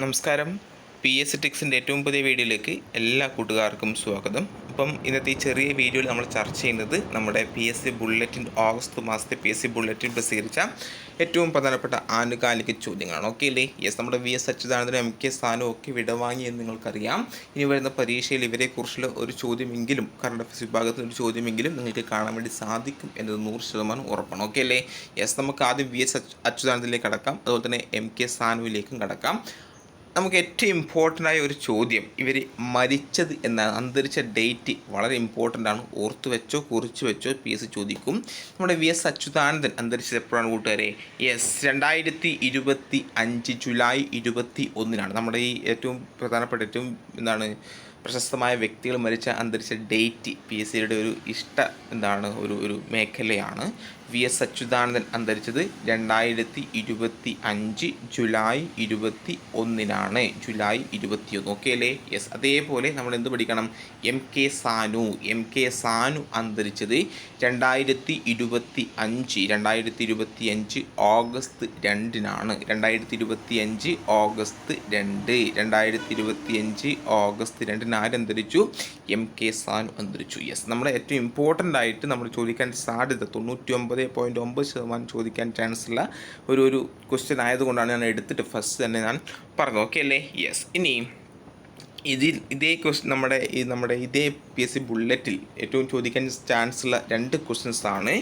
നമസ്കാരം. P S ടിക്സിന്റെ ഏറ്റവും പുതിയ വീഡിയോയിലേക്ക് എല്ലാ കൂട്ടുകാർക്കും സ്വാഗതം. അപ്പം ഇന്നത്തെ ഈ ചെറിയ വീഡിയോയിൽ നമ്മൾ ചർച്ച ചെയ്യുന്നത് നമ്മുടെ P S C bulletin August മാസത്തെ പി എസ് സി ബുള്ളറ്റിൻ പ്രസിദ്ധീകരിച്ച ഏറ്റവും പ്രധാനപ്പെട്ട ആനുകാലിക ചോദ്യങ്ങളാണ്. ഓക്കെ അല്ലേ? യെസ് നമ്മുടെ വി എസ് അച്യുതാനന്ദനും എം കെ സ്ഥാനവും ഒക്കെ വിടവാങ്ങി എന്ന് നിങ്ങൾക്കറിയാം. ഇനി വരുന്ന പരീക്ഷയിൽ ഇവരെക്കുറിച്ചുള്ള ഒരു ചോദ്യമെങ്കിലും കറണ്ട് അഫയേഴ്സ് വിഭാഗത്തിൽ ഒരു ചോദ്യമെങ്കിലും നിങ്ങൾക്ക് കാണാൻ വേണ്ടി സാധിക്കും എന്നത് നൂറ് ശതമാനം ഉറപ്പാണ്. ഓക്കെ അല്ലേ? യെസ് നമുക്ക് ആദ്യം വി എസ് അച്യുതാനന്ദനിലേക്ക് കടക്കാം. അതുപോലെ തന്നെ എം കെ സ്ഥാനുവിലേക്കും കടക്കാം. നമുക്ക് ഏറ്റവും ഇമ്പോർട്ടന്റ് ആയ ഒരു ചോദ്യം. ഇവർ മരിച്ചത് എന്ന അന്തരിച്ച ഡേറ്റ് വളരെ ഇമ്പോർട്ടന്റ് ആണ്. ഓർത്തു വെച്ചോ കുറിച്ചു വെച്ചോ പി എസ് ചോദിക്കും. നമ്മുടെ വി എസ് അച്യുതാനന്ദൻ അന്തരിച്ചത് എപ്പോഴാണ് കൂട്ടുകാരെ? യെസ് രണ്ടായിരത്തി ഇരുപത്തി അഞ്ച് ജൂലൈ ഇരുപത്തി ഒന്നിനാണ് നമ്മുടെ ഈ ഏറ്റവും പ്രധാനപ്പെട്ട ഏറ്റവും എന്താണ് പ്രശസ്തമായ വ്യക്തികൾ മരിച്ച അന്തരിച്ച ഡേറ്റ് പി എസ് സിയുടെ ഒരു ഇഷ്ട എന്താണ് ഒരു ഒരു മേഖലയാണ്. വി എസ് അച്യുതാനന്ദൻ അന്തരിച്ചത് രണ്ടായിരത്തി ഇരുപത്തി അഞ്ച് ജൂലൈ ഇരുപത്തി ഒന്നിനാണ് ജൂലൈ ഇരുപത്തി ഒന്ന് ഓക്കെ അല്ലേ? യെസ് അതേപോലെ നമ്മൾ എന്ത് പഠിക്കണം? M K Sanu. M K Sanu അന്തരിച്ചത് രണ്ടായിരത്തി ഇരുപത്തി അഞ്ച് രണ്ടായിരത്തി ഇരുപത്തി അഞ്ച് ഓഗസ്റ്റ് രണ്ടിനാണ്. രണ്ടായിരത്തി ഇരുപത്തി അഞ്ച് ഓഗസ്റ്റ് രണ്ട്. രണ്ടായിരത്തി ഇരുപത്തി അഞ്ച് ഓഗസ്റ്റ് രണ്ടിന് ആരന്തരിച്ചു എം കെ സാനു അന്തരിച്ചു. യെസ് നമ്മുടെ ഏറ്റവും ഇമ്പോർട്ടന്റ് ആയിട്ട് നമ്മൾ ചോദിക്കാൻ സാധ്യത തൊണ്ണൂറ്റി ഒമ്പത് പോയിന്റ് ഒമ്പത് ശതമാനം ചോദിക്കാൻ ചാൻസ് ഉള്ള ഒരു ഒരു ക്വസ്റ്റ്യൻ ആയതുകൊണ്ടാണ് ഞാൻ എടുത്തിട്ട് ഫസ്റ്റ് തന്നെ ഞാൻ പറഞ്ഞു ഓക്കെ അല്ലേ? യെസ് ഇനി ഇതിൽ ഇതേ ക്വസ്റ്റ്യൻ നമ്മുടെ ഈ നമ്മുടെ ഇതേ പി എസ് സി ബുള്ളറ്റിൽ ഏറ്റവും ചോദിക്കാൻ ചാൻസ് ഉള്ള രണ്ട് ക്വസ്റ്റ്യൻസ് ആണ്.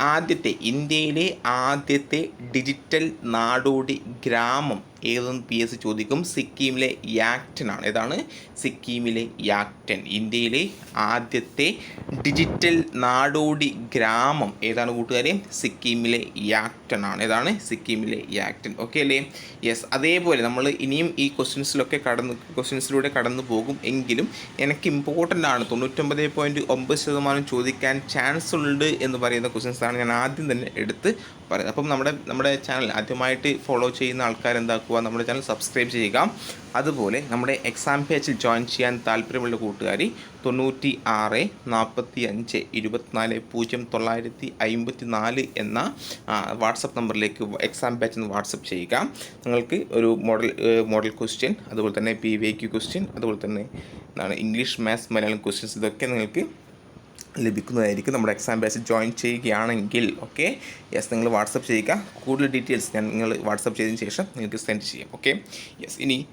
ആദ്യത്തെ ഇന്ത്യയിലെ ആദ്യത്തെ ഡിജിറ്റൽ നാടോടി ഗ്രാമം ഏതെന്ന് പി എസ് ചോദിക്കും. സിക്കിമിലെ യാക്ടനാണ് ഏതാണ്? സിക്കിമിലെ യാക്ടൻ. ഇന്ത്യയിലെ ആദ്യത്തെ ഡിജിറ്റൽ നാടോടി ഗ്രാമം ഏതാണ് കൂട്ടുകാരെ? സിക്കിമിലെ യാക്ടൻ ആണ്. ഏതാണ്? സിക്കിമിലെ യാക്ടൻ. ഓക്കെ അല്ലേ? യെസ് അതേപോലെ നമ്മൾ ഇനിയും ഈ ക്വസ്റ്റ്യൻസിലൊക്കെ കടന്ന് ക്വസ്റ്റ്യൻസിലൂടെ കടന്നു പോകും. എങ്കിലും എനിക്ക് ഇമ്പോർട്ടന്റ് ആണ് തൊണ്ണൂറ്റൊമ്പത് പോയിന്റ് ഒമ്പത് ശതമാനം ചോദിക്കാൻ ചാൻസ് ഉണ്ട് എന്ന് പറയുന്ന ക്വസ്റ്റ്യൻസ് ആണ് ഞാൻ ആദ്യം തന്നെ എടുത്ത് പറയുന്നത്. അപ്പം നമ്മുടെ നമ്മുടെ ചാനൽ ആദ്യമായിട്ട് ഫോളോ ചെയ്യുന്ന ആൾക്കാർ എന്താക്കുക നമ്മുടെ ചാനൽ സബ്സ്ക്രൈബ് ചെയ്യുക. അതുപോലെ നമ്മുടെ എക്സാം പേജിൽ ജോയിൻ ചെയ്യാൻ താല്പര്യമുള്ള കൂട്ടുകാർ തൊണ്ണൂറ്റി ആറ് നാൽപ്പത്തി അഞ്ച് ഇരുപത്തിനാല് പൂജ്യം തൊള്ളായിരത്തി അമ്പത്തി നാല് എന്ന വാട്സപ്പ് നമ്പറിലേക്ക് എക്സാം ബാച്ച് എന്ന് വാട്സപ്പ് ചെയ്യുക. നിങ്ങൾക്ക് ഒരു മോഡൽ മോഡൽ ക്വസ്റ്റ്യൻ അതുപോലെ തന്നെ പി വി ക്യു ക്വസ്റ്റ്യൻ അതുപോലെ തന്നെ എന്താണ് ഇംഗ്ലീഷ് മാത്സ് മലയാളം ക്വസ്റ്റ്യൻസ് ഇതൊക്കെ നിങ്ങൾക്ക് ലഭിക്കുന്നതായിരിക്കും. നമ്മുടെ എക്സാം ബാച്ച് ജോയിൻ ചെയ്യുകയാണെങ്കിൽ ഓക്കെ യെസ് നിങ്ങൾ വാട്സപ്പ് ചെയ്യുക. കൂടുതൽ ഡീറ്റെയിൽസ് ഞാൻ നിങ്ങൾ വാട്സപ്പ് ചെയ്തതിന് ശേഷം നിങ്ങൾക്ക് സെൻഡ് ചെയ്യാം ഓക്കെ യെസ് ഇനി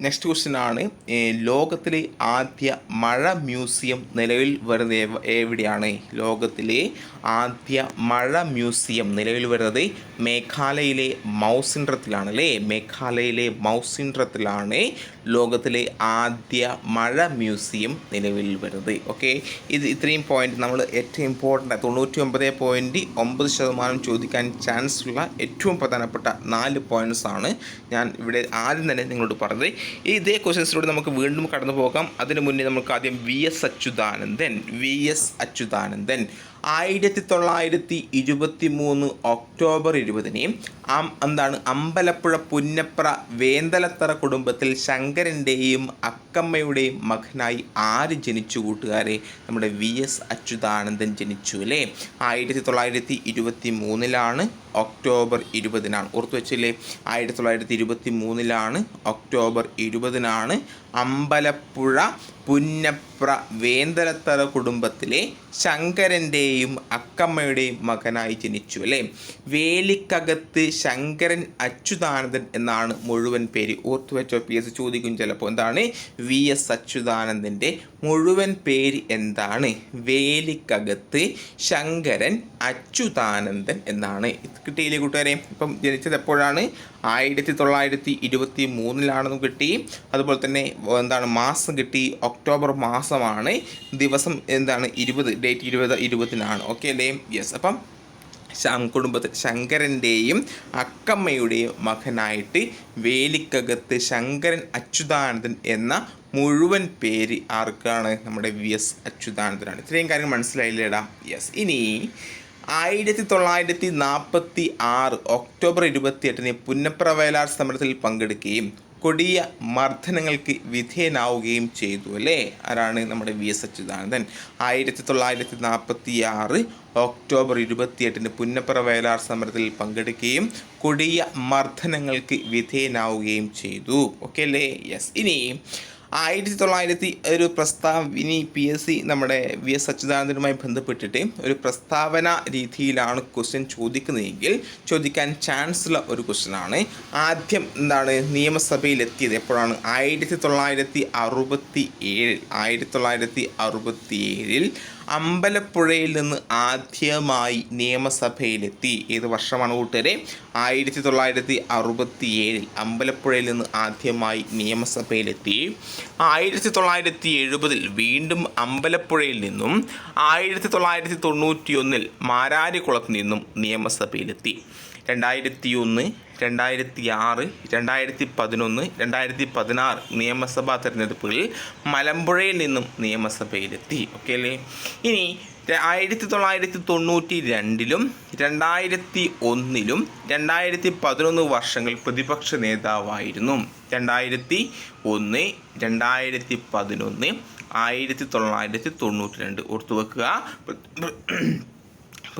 നെക്സ്റ്റ് ക്വസ്റ്റ്യൻ ആണ്. ലോകത്തിലെ ആദ്യ മഴ മ്യൂസിയം നിലവിൽ വരുന്നത് എവ- എവിടെയാണ്? ലോകത്തിലെ ആദ്യ മഴ മ്യൂസിയം നിലവിൽ വരുന്നത് മേഘാലയയിലെ മൗസിൻഡ്രത്തിലാണ് അല്ലേ മേഘാലയയിലെ മൗസിൻഡ്രത്തിലാണ് ലോകത്തിലെ ആദ്യ മഴ മ്യൂസിയം നിലവിൽ വരുന്നത്. ഓക്കെ? ഇത് ഇത്രയും പോയിന്റ് നമ്മൾ ഏറ്റവും ഇമ്പോർട്ടന്റ് തൊണ്ണൂറ്റി ഒമ്പത് പോയിന്റ് ഒമ്പത് ശതമാനം ചോദിക്കാൻ ചാൻസ് ഉള്ള ഏറ്റവും പ്രധാനപ്പെട്ട നാല് പോയിന്റ്സ് ആണ് ഞാൻ ഇവിടെ ആദ്യം തന്നെ നിങ്ങളോട് പറഞ്ഞത്. ഇതേ ക്വസ്റ്റ്യൻസിലൂടെ നമുക്ക് വീണ്ടും കടന്നു പോകാം. അതിനു മുന്നേ നമുക്ക് ആദ്യം V S Achuthanandan V S Achuthanandan. ആയിരത്തി തൊള്ളായിരത്തി ഇരുപത്തി മൂന്ന് ഒക്ടോബർ ഇരുപതിന് അം എന്താണ് അമ്പലപ്പുഴ പുന്നപ്ര വേന്തലത്തറ കുടുംബത്തിൽ ശങ്കരന്റെയും അക്കമ്മയുടെയും മകനായി ആര് ജനിച്ചു കൂട്ടുകാരെ? നമ്മുടെ വി എസ് അച്യുതാനന്ദൻ ജനിച്ചു അല്ലേ? ആയിരത്തി തൊള്ളായിരത്തി ഇരുപത്തി മൂന്നിലാണ് ഒക്ടോബർ ഇരുപതിനാണ്. ഓർത്തു വെച്ചില്ലേ? ആയിരത്തി തൊള്ളായിരത്തി ഇരുപത്തി മൂന്നിലാണ് ഒക്ടോബർ ഇരുപതിനാണ് അമ്പലപ്പുഴ പുന്നപ്ര വേന്തലത്തറ കുടുംബത്തിലെ ശങ്കരന്റെയും അക്കമ്മയുടെയും മകനായി ജനിച്ചു അല്ലേ? വേലിക്കകത്ത് ശങ്കരൻ അച്യുതാനന്ദൻ എന്നാണ് മുഴുവൻ പേര്. ഓർത്തു വെച്ചോ പി എസ് ചോദിക്കും ചിലപ്പോൾ എന്താണ്? വി എസ് അച്യുതാനന്ദന്റെ മുഴുവൻ പേര് എന്താണ്? വേലിക്കകത്ത് ശങ്കരൻ അച്യുതാനന്ദൻ എന്നാണ്. കിട്ടിയില്ലേ കൂട്ടുകാരെ? ഇപ്പം ജനിച്ചത് എപ്പോഴാണ്? ആയിരത്തി തൊള്ളായിരത്തി ഇരുപത്തി മൂന്നിലാണെന്ന് കിട്ടി. അതുപോലെ തന്നെ എന്താണ് മാസം കിട്ടി. ഒക്ടോബർ മാസമാണ് ദിവസം എന്താണ്? ഇരുപത്. ഡേറ്റ് ഇരുപത് ഇരുപതിനാണ് ഓക്കെ അല്ലേ യെസ് അപ്പം ശം കുടുംബത്തിൽ ശങ്കരന്റെയും അക്കമ്മയുടെയും മകനായിട്ട് വേലിക്കകത്ത് ശങ്കരൻ അച്യുതാനന്ദൻ എന്ന മുഴുവൻ പേര് ആർക്കാണ്? നമ്മുടെ വി എസ് അച്യുതാനന്ദനാണ്. ഇത്രയും കാര്യം മനസ്സിലായില്ലേടാ? യെസ് ഇനി ആയിരത്തി തൊള്ളായിരത്തി നാൽപ്പത്തി ആറ് ഒക്ടോബർ ഇരുപത്തി എട്ടിന് പുന്നപ്ര വയലാർ സമരത്തിൽ പങ്കെടുക്കുകയും കൊടിയ മർദ്ദനങ്ങൾക്ക് വിധേയനാവുകയും ചെയ്തു അല്ലേ? ആരാണ് നമ്മുടെ വി എസ് അച്യുതാനന്ദൻ. ആയിരത്തി തൊള്ളായിരത്തി നാൽപ്പത്തി ആറ് ഒക്ടോബർ ഇരുപത്തിയെട്ടിന് പുന്നപ്പുറ വയലാർ സമരത്തിൽ പങ്കെടുക്കുകയും കൊടിയ മർദ്ദനങ്ങൾക്ക് വിധേയനാവുകയും ചെയ്തു. ഓക്കെ അല്ലേ? യെസ് ഇനി ആയിരത്തി തൊള്ളായിരത്തി ഒരു പ്രസ്താവ ഇനി പി എസ് സി നമ്മുടെ വി എസ് അച്യുതാനന്ദനുമായി ബന്ധപ്പെട്ടിട്ട് ഒരു പ്രസ്താവന രീതിയിലാണ് ക്വസ്റ്റ്യൻ ചോദിക്കുന്നതെങ്കിൽ ചോദിക്കാൻ ചാൻസ് ഉള്ള ഒരു ക്വസ്റ്റ്യനാണ് ആദ്യം എന്താണ് നിയമസഭയിൽ എത്തിയത് എപ്പോഴാണ്? ആയിരത്തി തൊള്ളായിരത്തി അറുപത്തി ഏഴിൽ ആയിരത്തി തൊള്ളായിരത്തി അറുപത്തി ഏഴിൽ അമ്പലപ്പുഴയിൽ നിന്ന് ആദ്യമായി നിയമസഭയിലെത്തി. ഏത് വർഷമാണ് കൂട്ടുകാരെ? ആയിരത്തി തൊള്ളായിരത്തി അറുപത്തി ഏഴിൽ അമ്പലപ്പുഴയിൽ നിന്ന് ആദ്യമായി നിയമസഭയിലെത്തി. ആയിരത്തി തൊള്ളായിരത്തി എഴുപതിൽ വീണ്ടും അമ്പലപ്പുഴയിൽ നിന്നും ആയിരത്തി തൊള്ളായിരത്തി തൊണ്ണൂറ്റി ഒന്നിൽ മാരാരിക്കുളത്ത് നിന്നും നിയമസഭയിലെത്തി. രണ്ടായിരത്തി ഒന്ന് രണ്ടായിരത്തി ആറ് രണ്ടായിരത്തി പതിനൊന്ന് രണ്ടായിരത്തി പതിനാറ് നിയമസഭാ തെരഞ്ഞെടുപ്പുകളിൽ മലമ്പുഴയിൽ നിന്നും നിയമസഭയിലെത്തി. ഓക്കെ അല്ലേ? ഇനി ആയിരത്തി തൊള്ളായിരത്തി തൊണ്ണൂറ്റി രണ്ടിലും രണ്ടായിരത്തി ഒന്നിലും രണ്ടായിരത്തി പതിനൊന്ന് വർഷങ്ങൾ പ്രതിപക്ഷ നേതാവായിരുന്നു. രണ്ടായിരത്തി ഒന്ന് രണ്ടായിരത്തി പതിനൊന്ന് ആയിരത്തി തൊള്ളായിരത്തി തൊണ്ണൂറ്റി രണ്ട് ഓർത്തു വെക്കുക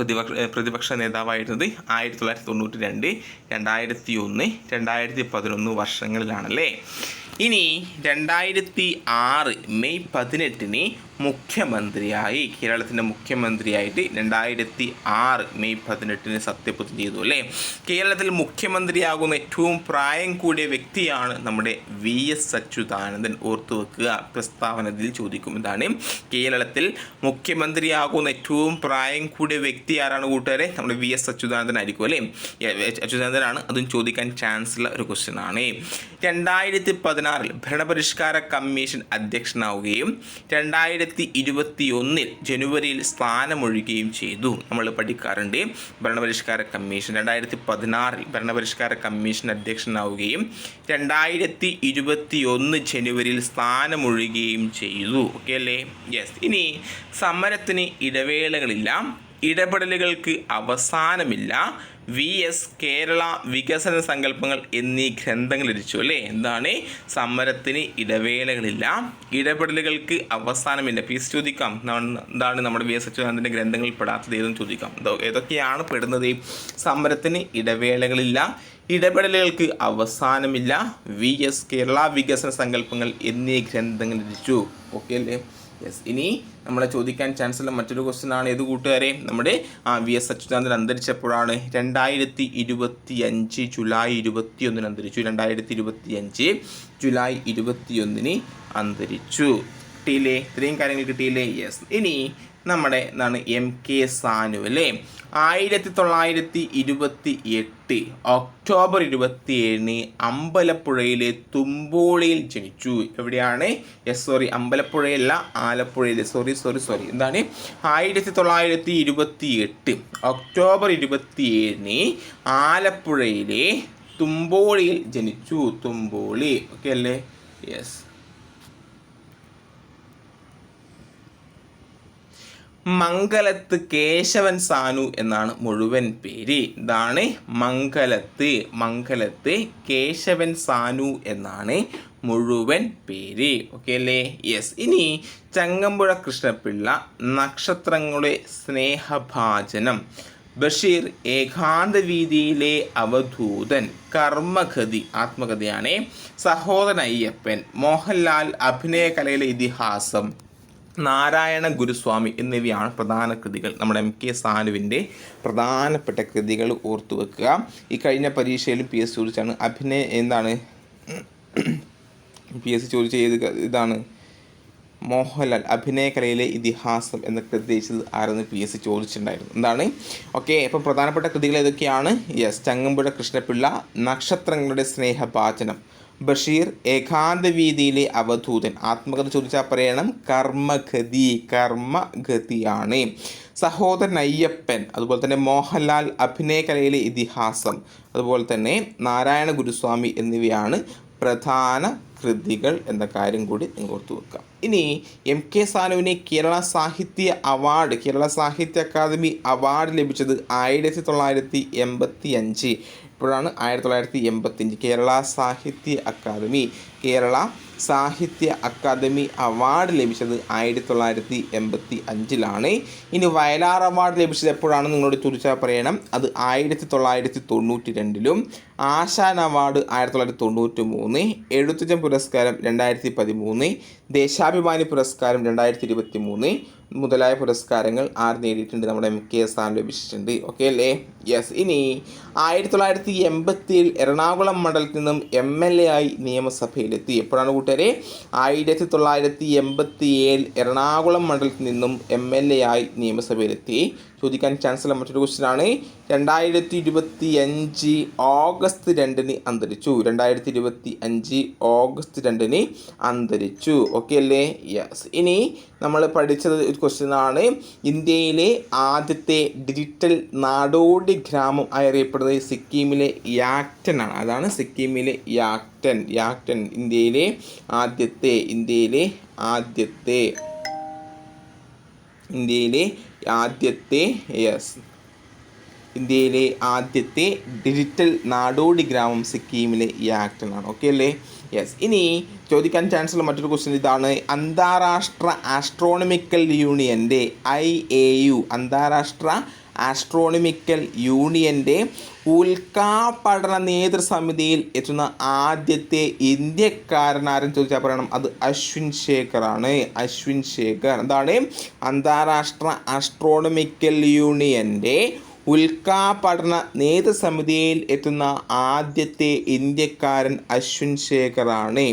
പ്രതിപക്ഷ പ്രതിപക്ഷ നേതാവായിരുന്നത് ആയിരത്തി തൊള്ളായിരത്തി തൊണ്ണൂറ്റി രണ്ട് രണ്ടായിരത്തി ഒന്ന് രണ്ടായിരത്തി പതിനൊന്ന് വർഷങ്ങളിലാണല്ലേ? ഇനി രണ്ടായിരത്തി ആറ് മെയ് പതിനെട്ടിന് മുഖ്യമന്ത്രിയായി കേരളത്തിന്റെ മുഖ്യമന്ത്രിയായിട്ട് രണ്ടായിരത്തി ആറ് മെയ് പതിനെട്ടിന് സത്യപ്രതിജ്ഞ ചെയ്തു അല്ലേ? കേരളത്തിൽ മുഖ്യമന്ത്രിയാകുന്ന ഏറ്റവും പ്രായം കൂടിയ വ്യക്തിയാണ് നമ്മുടെ വി എസ് അച്യുതാനന്ദൻ ഓർത്തു വെക്കുക പ്രസ്താവനയിൽ ചോദിക്കും ഇതാണ്. കേരളത്തിൽ മുഖ്യമന്ത്രിയാകുന്ന ഏറ്റവും പ്രായം കൂടിയ വ്യക്തി ആരാണ് കൂട്ടുകാരെ? നമ്മുടെ വി എസ് അച്യുതാനന്ദൻ ആയിരിക്കും അല്ലേ? അച്യുതാനന്ദനാണ് അതും ചോദിക്കാൻ ചാൻസ് ഉള്ള ഒരു ക്വസ്റ്റ്യൻ ആണ്. രണ്ടായിരത്തി പതിനാറിൽ ഭരണപരിഷ്കാര കമ്മീഷൻ അധ്യക്ഷനാവുകയും രണ്ടായിരത്തി ഇരുപത്തി ഒന്നിൽ ജനുവരിയിൽ സ്ഥാനമൊഴിയുകയും ചെയ്തു. നമ്മൾ പഠിക്കാറുണ്ട് ഭരണപരിഷ്കാര കമ്മീഷൻ. രണ്ടായിരത്തി പതിനാറിൽ ഭരണപരിഷ്കാര കമ്മീഷൻ അധ്യക്ഷനാവുകയും രണ്ടായിരത്തി ഇരുപത്തി ഒന്ന് ജനുവരിയിൽ സ്ഥാനമൊഴിയുകയും ചെയ്തു. ഓക്കെ അല്ലേ? യെസ് ഇനി സമരത്തിന് ഇടവേളകളില്ല. ഇടപെടലുകൾക്ക് അവസാനമില്ല. വി എസ് കേരള വികസന സങ്കല്പങ്ങൾ എന്നീ ഗ്രന്ഥങ്ങൾ ഇരിച്ചു അല്ലേ? എന്താണ്? സമരത്തിന് ഇടവേളകളില്ല. ഇടപെടലുകൾക്ക് അവസാനമില്ല. പീസ് ചോദിക്കാം. എന്താണ് നമ്മുടെ വി എസ് അച്യുതാനന്ദന്റെ ഗ്രന്ഥങ്ങളിൽ പെടാത്തത് ഏതെന്ന് ചോദിക്കാം. ഏതൊക്കെയാണ് പെടുന്നത്? സമരത്തിന് ഇടവേളകളില്ല. ഇടപെടലുകൾക്ക് അവസാനമില്ല. വി എസ് കേരള വികസന സങ്കല്പങ്ങൾ എന്നീ ഗ്രന്ഥങ്ങൾ ഇരിച്ചു ഓക്കെ അല്ലേ? യെസ് ഇനി നമ്മളെ ചോദിക്കാൻ ചാൻസ് ഉള്ള മറ്റൊരു ക്വസ്റ്റ്യൻ ആണ്. ഏത് കൂട്ടുകാരെ? നമ്മുടെ ആ വി എസ് അച്യുതാനന്ദൻ അന്തരിച്ചപ്പോഴാണ് രണ്ടായിരത്തി ഇരുപത്തി അഞ്ച് ജൂലൈ ഇരുപത്തി ഒന്നിന് അന്തരിച്ചു. രണ്ടായിരത്തി ഇരുപത്തി അഞ്ച് ജൂലൈ ഇരുപത്തി ഒന്നിന് അന്തരിച്ചു. കിട്ടിയില്ലേ? ഇത്രയും കാര്യങ്ങൾ കിട്ടിയില്ലേ? യെസ് ഇനി നമ്മുടെ എന്താണ് എം കെ സാനു അല്ലേ? ആയിരത്തി തൊള്ളായിരത്തി ഇരുപത്തി എട്ട് ഒക്ടോബർ ഇരുപത്തി ഏഴിന് അമ്പലപ്പുഴയിലെ തുമ്പോളിയിൽ ജനിച്ചു. എവിടെയാണ്? എസ് സോറി അമ്പലപ്പുഴയല്ല ആലപ്പുഴയിലെ. സോറി സോറി സോറി എന്താണ്? ആയിരത്തി തൊള്ളായിരത്തി ഇരുപത്തി എട്ട് ഒക്ടോബർ ഇരുപത്തി ഏഴിന് ആലപ്പുഴയിലെ തുമ്പോളിയിൽ ജനിച്ചു. തുമ്പോളി ഓക്കെ അല്ലേ? യെസ് മംഗലത്ത് കേശവൻ സാനു എന്നാണ് മുഴുവൻ പേര്. ഇതാണ് മംഗലത്ത് മംഗലത്ത് കേശവൻ സാനു എന്നാണ് മുഴുവൻ പേര്. ഓക്കെ അല്ലേ? യെസ് ഇനി ചങ്ങമ്പുഴ കൃഷ്ണപിള്ള നക്ഷത്രങ്ങളുടെ സ്നേഹഭാചനം ബഷീർ ഏകാന്ത വീതിയിലെ അവധൂതൻ കർമ്മഗതി ആത്മകഥയാണ് സഹോദരൻ അയ്യപ്പൻ മോഹൻലാൽ അഭിനയകലയിലെ ഇതിഹാസം നാരായണ ഗുരുസ്വാമി എന്നിവയാണ് പ്രധാന കൃതികൾ. നമ്മുടെ എം കെ സാനുവിന്റെ പ്രധാനപ്പെട്ട കൃതികൾ ഓർത്തു വെക്കുക. ഈ കഴിഞ്ഞ പരീക്ഷയിലും പി എസ് ചോദിച്ചാണ്. അഭിനയ എന്താണ്? പി എസ് സി ചോദിച്ച ഏത് ഇതാണ്? മോഹൻലാൽ അഭിനയകലയിലെ ഇതിഹാസം എന്ന കൃതി ആരെന്ന് പി എസ് സി ചോദിച്ചിട്ടുണ്ടായിരുന്നു. എന്താണ്? ഓക്കെ അപ്പം പ്രധാനപ്പെട്ട കൃതികൾ ഏതൊക്കെയാണ്? യെസ് ചങ്ങമ്പുഴ കൃഷ്ണപിള്ള നക്ഷത്രങ്ങളുടെ സ്നേഹപാചനം. ബഷീർ ഏകാന്തവീതിയിലെ അവധൂതൻ. ആത്മകഥ ചോദിച്ചാൽ പറയണം കർമ്മഗതി കർമ്മഗതിയാണ്. സഹോദരൻ അയ്യപ്പൻ അതുപോലെ തന്നെ മോഹൻലാൽ അഭിനയകലയിലെ ഇതിഹാസം അതുപോലെ തന്നെ നാരായണ ഗുരുസ്വാമി എന്നിവയാണ് പ്രധാന കൃതികൾ എന്ന കാര്യം കൂടി നിങ്ങൾ വെക്കാം ഇനി എം കെ സാനുവിന് കേരള സാഹിത്യ അവാർഡ് കേരള സാഹിത്യ അക്കാദമി അവാർഡ് ലഭിച്ചത് ആയിരത്തി തൊള്ളായിരത്തി എൺപത്തി അഞ്ച് എപ്പോഴാണ് ആയിരത്തി തൊള്ളായിരത്തി എൺപത്തഞ്ച് കേരള സാഹിത്യ അക്കാദമി. കേരള സാഹിത്യ അക്കാദമി അവാർഡ് ലഭിച്ചത് ആയിരത്തി തൊള്ളായിരത്തി എൺപത്തി അഞ്ചിലാണ് ഇനി വയലാർ അവാർഡ് ലഭിച്ചത് എപ്പോഴാണ് നിങ്ങളോട് ചോദിച്ചാൽ പറയണം. അത് ആയിരത്തി തൊള്ളായിരത്തി തൊണ്ണൂറ്റി രണ്ടിലും ആശാൻ അവാർഡ് ആയിരത്തി തൊള്ളായിരത്തി തൊണ്ണൂറ്റി മൂന്ന് എഴുത്തച്ഛൻ പുരസ്കാരം രണ്ടായിരത്തി പതിമൂന്ന് ദേശാഭിമാനി പുരസ്കാരം രണ്ടായിരത്തി ഇരുപത്തി മൂന്ന് മുതലായ പുരസ്കാരങ്ങൾ ആർ നേടിയിട്ടുണ്ട്? നമ്മുടെ എം കെ ആർ ലഭിച്ചിട്ടുണ്ട് ഓക്കെ അല്ലേ? യെസ് ഇനി ആയിരത്തി തൊള്ളായിരത്തി എൺപത്തിയിൽ എറണാകുളം മണ്ഡലത്തിൽ നിന്നും എം എൽ എ ആയി നിയമസഭയിലെത്തി. എപ്പോഴാണ് കൂട്ടുകാരെ? ആയിരത്തി തൊള്ളായിരത്തി എൺപത്തി ഏഴിൽ എറണാകുളം മണ്ഡലത്തിൽ നിന്നും എം എൽ എ ആയി നിയമസഭയിലെത്തി. ചോദിക്കാൻ ചാൻസ് ഉള്ള മറ്റൊരു ക്വസ്റ്റ്യൻ ആണ്. രണ്ടായിരത്തി ഇരുപത്തി അഞ്ച് ഓഗസ്റ്റ് രണ്ടിന് അന്തരിച്ചു. രണ്ടായിരത്തി ഇരുപത്തി അഞ്ച് ഓഗസ്റ്റ് രണ്ടിന് അന്തരിച്ചു. ഓക്കെ അല്ലേ? യെസ് ഇനി നമ്മൾ പഠിച്ചത് ഒരു ക്വസ്റ്റ്യൻ ആണ്. ഇന്ത്യയിലെ ആദ്യത്തെ ഡിജിറ്റൽ നാടോടി ഗ്രാമം ആയി അറിയപ്പെടുന്നത് സിക്കിമിലെ യാക്ടൻ ആണ്. അതാണ് സിക്കിമിലെ യാക്ടൻ. യാക്ടൻ ഇന്ത്യയിലെ ആദ്യത്തെ ഇന്ത്യയിലെ ആദ്യത്തെ ഇന്ത്യയിലെ ആദ്യത്തെ യെസ് ഇന്ത്യയിലെ ആദ്യത്തെ ഡിജിറ്റൽ നാടോടി ഗ്രാമം സിക്കിമിലെ ഈ ആക്ടനാണ്. ഓക്കെ അല്ലേ? യെസ് ഇനി ചോദിക്കാൻ ചാൻസ് ഉള്ള മറ്റൊരു ക്വസ്റ്റ്യൻ ഇതാണ്. അന്താരാഷ്ട്ര ആസ്ട്രോണമിക്കൽ യൂണിയന്റെ ഐ എ യു അന്താരാഷ്ട്ര ആസ്ട്രോണമിക്കൽ യൂണിയന്റെ ഉൽക്കാപഠന നേതൃസമിതിയിൽ എത്തുന്ന ആദ്യത്തെ ഇന്ത്യക്കാരനാരും ചോദിച്ചാൽ പറയണം. അത് അശ്വിൻ ശേഖറാണ്. അശ്വിൻ ശേഖർ. എന്താണ്? അന്താരാഷ്ട്ര ആസ്ട്രോണമിക്കൽ യൂണിയന്റെ ഉൽക്കാപഠന നേതൃസമിതിയിൽ എത്തുന്ന ആദ്യത്തെ ഇന്ത്യക്കാരൻ അശ്വിൻ ശേഖറാണ്.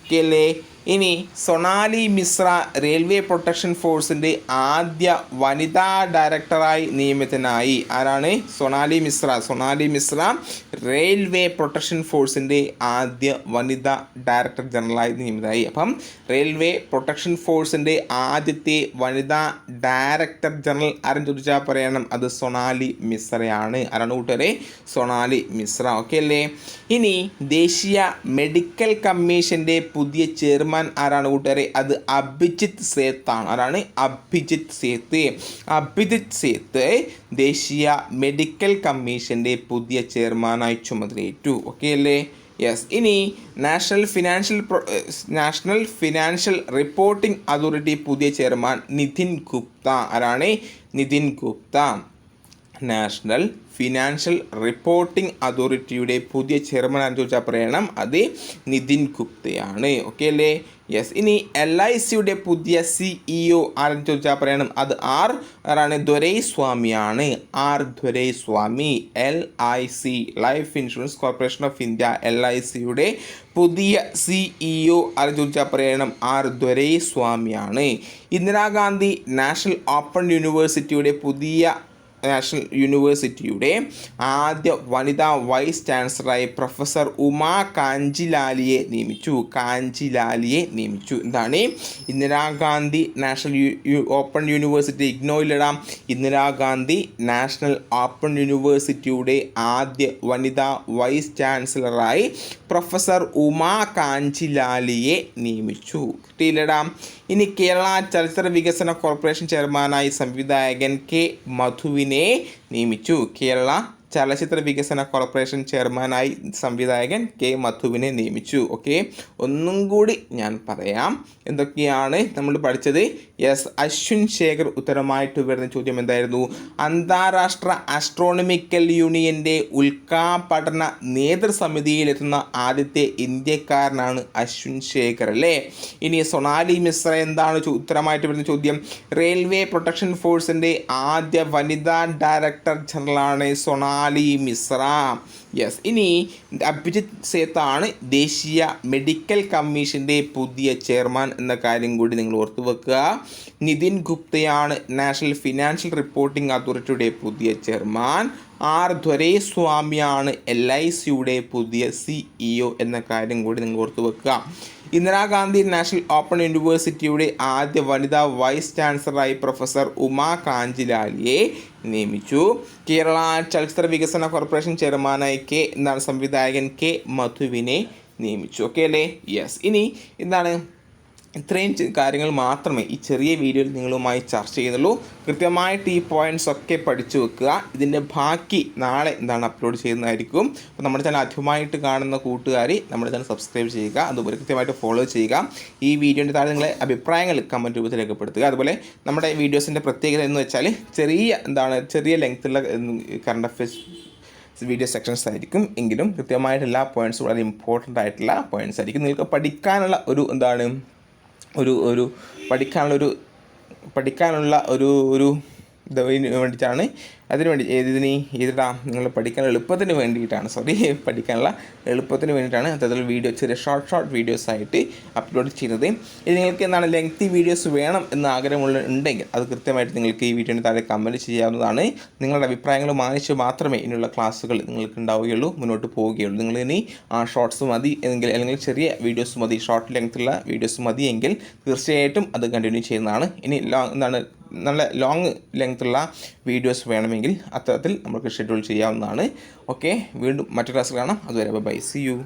ഓക്കെ അല്ലേ? ഇനി സൊണാലി മിശ്ര റെയിൽവേ പ്രൊട്ടക്ഷൻ ഫോഴ്സിന്റെ ആദ്യ വനിതാ ഡയറക്ടറായി നിയമിതനായി. ആരാണ്? സൊണാലി മിശ്ര. സൊണാലി മിശ്ര റെയിൽവേ പ്രൊട്ടക്ഷൻ ഫോഴ്സിന്റെ ആദ്യ വനിതാ ഡയറക്ടർ ജനറലായി നിയമിതനായി. അപ്പം റെയിൽവേ പ്രൊട്ടക്ഷൻ ഫോഴ്സിന്റെ ആദ്യത്തെ വനിതാ ഡയറക്ടർ ജനറൽ ആരും ചോദിച്ചാൽ പറയണം. അത് സൊണാലി മിശ്രയാണ്. ആരാണ് കൂട്ടുകാരെ? സൊണാലി മിശ്ര. ഓക്കെ അല്ലേ? ഇനി ദേശീയ മെഡിക്കൽ കമ്മീഷന്റെ പുതിയ ചെയർമാൻ ആരാണ് കൂട്ടുകാരെ? അത് അഭിജിത്ത് സേത്താണ്. ആരാണ്? അഭിജിത് സേത്ത്. അഭിജിത് സേത്ത് ദേശീയ മെഡിക്കൽ കമ്മീഷന്റെ പുതിയ ചെയർമാനായി ചുമതലയേറ്റു. ഓക്കെ അല്ലേ? യെസ് ഇനി national financial national financial reporting authority പുതിയ ചെയർമാൻ നിതിൻ ഗുപ്ത. ആരാണ്? Nitin Gupta. National financial reporting അതോറിറ്റിയുടെ പുതിയ ചെയർമാൻ ആണെന്ന് ചോദിച്ചാൽ പറയണം അത് നിതിൻ ഗുപ്തയാണ്. ഓക്കെ അല്ലേ? യെസ് ഇനി എൽ ഐ സിയുടെ പുതിയ സിഇഒ ആരെന്ന് ചോദിച്ചാൽ പറയണം? അത് ആർ ആരാണ് ദൊരൈ സ്വാമിയാണ് R Dorai Swami L I C life insurance corporation of India L I സിയുടെ പുതിയ സിഇഒ ആരെന്ന് ചോദിച്ചാൽ പറയണം? ആർ ദൊരൈ സ്വാമിയാണ് ഇന്ദിരാഗാന്ധി നാഷണൽ ഓപ്പൺ യൂണിവേഴ്സിറ്റിയുടെ പുതിയ നാഷണൽ യൂണിവേഴ്സിറ്റിയുടെ ആദ്യ വനിതാ വൈസ് ചാൻസലറായി പ്രൊഫസർ ഉമാ കാഞ്ചിലാലിയെ നിയമിച്ചു. കാഞ്ചിലാലിയെ നിയമിച്ചു. എന്താണ്? ഇന്ദിരാഗാന്ധി നാഷണൽ ഓപ്പൺ യൂണിവേഴ്സിറ്റി ഇഗ്നോയിലിടാം. ഇന്ദിരാഗാന്ധി നാഷണൽ ഓപ്പൺ യൂണിവേഴ്സിറ്റിയുടെ ആദ്യ വനിതാ വൈസ് ചാൻസലറായി പ്രൊഫസർ ഉമാ കാഞ്ചിലാലിയെ നിയമിച്ചു. കിട്ടിയില്ലടാം. ഇനി കേരള ചലച്ചിത്ര വികസന കോർപ്പറേഷൻ ചെയർമാനായി സംവിധായകൻ കെ മധുവിനെ നിയമിച്ചു. കേരള ചലച്ചിത്ര വികസന കോർപ്പറേഷൻ ചെയർമാനായി സംവിധായകൻ കെ മധുവിനെ നിയമിച്ചു. ഓക്കെ? ഒന്നും കൂടി ഞാൻ പറയാം. എന്തൊക്കെയാണ് നമ്മൾ പഠിച്ചത്? എസ് അശ്വിൻ ശേഖർ ഉത്തരമായിട്ട് വരുന്ന ചോദ്യം എന്തായിരുന്നു? അന്താരാഷ്ട്ര ആസ്ട്രോണമിക്കൽ യൂണിയന്റെ ഉൽക്കാപഠന നേതൃസമിതിയിലെത്തുന്ന ആദ്യത്തെ ഇന്ത്യക്കാരനാണ് അശ്വിൻ ശേഖർ അല്ലേ? ഇനി സൊണാലി മിശ്ര എന്താണ് ഉത്തരമായിട്ട് വരുന്ന ചോദ്യം? റെയിൽവേ പ്രൊട്ടക്ഷൻ ഫോഴ്സിന്റെ ആദ്യ വനിതാ ഡയറക്ടർ ജനറലാണ് സൊണാലി മിശ്ര യെസ്. ഇനി അഭിജിത് സേത്താണ് ദേശീയ മെഡിക്കൽ കമ്മീഷന്റെ പുതിയ ചെയർമാൻ എന്ന കാര്യം കൂടി നിങ്ങൾ ഓർത്തു വെക്കുക. നിതിൻ ഗുപ്തയാണ് നാഷണൽ ഫിനാൻഷ്യൽ റിപ്പോർട്ടിംഗ് അതോറിറ്റിയുടെ പുതിയ ചെയർമാൻ. ആർ ധ്വരേസ്വാമിയാണ് എൽ ഐ സിയുടെ പുതിയ സിഇഒ എന്ന കാര്യം കൂടി നിങ്ങൾ ഓർത്തു വെക്കുക. ഇന്ദിരാഗാന്ധി നാഷണൽ ഓപ്പൺ യൂണിവേഴ്സിറ്റിയുടെ ആദ്യ വനിതാ വൈസ് ചാൻസലറായി പ്രൊഫസർ ഉമാ കാഞ്ചിലാലിയെ നിയമിച്ചു. കേരള ചലച്ചിത്ര വികസന കോർപ്പറേഷൻ ചെയർമാനായി കെ എന്താണ് സംവിധായകൻ കെ മധുവിനെ നിയമിച്ചു. ഓക്കെ അല്ലേ? യെസ് ഇനി എന്താണ് ഇത്രയും കാര്യങ്ങൾ മാത്രമേ ഈ ചെറിയ വീഡിയോയിൽ നിങ്ങളുമായി ചർച്ച ചെയ്യുന്നുള്ളൂ കൃത്യമായിട്ട് ഈ പോയിന്റ്സ് ഒക്കെ പഠിച്ചു വെക്കുക. ഇതിന്റെ ബാക്കി നാളെ എന്താണ് അപ്ലോഡ് ചെയ്യുന്നതായിരിക്കും. അപ്പോൾ നമ്മുടെ ചാനൽ ആദ്യമായിട്ട് കാണുന്ന കൂട്ടുകാർ നമ്മുടെ ചാനൽ സബ്സ്ക്രൈബ് ചെയ്യുക. അതുപോലെ കൃത്യമായിട്ട് ഫോളോ ചെയ്യുക. ഈ വീഡിയോന്റെ താഴെ നിങ്ങളെ അഭിപ്രായങ്ങൾ കമന്റ് രൂപത്തിൽ രേഖപ്പെടുത്തുക. അതുപോലെ നമ്മുടെ വീഡിയോസിന്റെ പ്രത്യേകത എന്ന് വെച്ചാൽ ചെറിയ എന്താണ് ചെറിയ ലെങ്ത്തുള്ള കറണ്ട് അഫയേഴ്സ് വീഡിയോ സെക്ഷൻസ് ആയിരിക്കും. എങ്കിലും കൃത്യമായിട്ട് എല്ലാ പോയിന്റ്സും വളരെ ഇമ്പോർട്ടന്റ് ആയിട്ടുള്ള പോയിന്റ്സ് ആയിരിക്കും. നിങ്ങൾക്ക് പഠിക്കാനുള്ള ഒരു എന്താണ് ഒരു ഒരു പഠിക്കാനുള്ള ഒരു പഠിക്കാനുള്ള ഒരു ഒരു ഇതിന് വേണ്ടിയിട്ടാണ് അതിന് വേണ്ടി ഏതിന് ഏതിടാ നിങ്ങൾ പഠിക്കാൻ എളുപ്പത്തിന് വേണ്ടിയിട്ടാണ് സോറി പഠിക്കാനുള്ള എളുപ്പത്തിന് വേണ്ടിയിട്ടാണ് അത്തരത്തിലുള്ള വീഡിയോ ചെറിയ ഷോർട്ട് ഷോർട്ട് വീഡിയോസ് ആയിട്ട് അപ്ലോഡ് ചെയ്യുന്നത്. ഇത് നിങ്ങൾക്ക് എന്താണ് ലെങ്തി വീഡിയോസ് വേണം എന്ന് ആഗ്രഹമുള്ള ഉണ്ടെങ്കിൽ അത് കൃത്യമായിട്ട് നിങ്ങൾക്ക് ഈ വീഡിയോയുടെ താഴെ കമന്റ് ചെയ്യാവുന്നതാണ്. നിങ്ങളുടെ അഭിപ്രായങ്ങൾ മാനിച്ച് മാത്രമേ ഇനിയുള്ള ക്ലാസ്സുകൾ നിങ്ങൾക്ക് ഉണ്ടാവുകയുള്ളൂ മുന്നോട്ട് പോവുകയുള്ളൂ. നിങ്ങൾ ഇനി ആ ഷോർട്സ് മതി എങ്കിൽ അല്ലെങ്കിൽ ചെറിയ വീഡിയോസ് മതി ഷോർട്ട് ലെങ്ത്തുള്ള വീഡിയോസ് മതിയെങ്കിൽ തീർച്ചയായിട്ടും അത് കണ്ടിന്യൂ ചെയ്യുന്നതാണ്. ഇനി എന്താണ് നല്ല ലോങ് ലെങ്ത്തുള്ള വീഡിയോസ് വേണമെങ്കിൽ അത്തരത്തിൽ നമുക്ക് ഷെഡ്യൂൾ ചെയ്യാവുന്നതാണ്. ഓക്കെ വീണ്ടും മറ്റു ക്ലാസ്സിൽ കാണാം. അതുവരെ ബൈ സി യു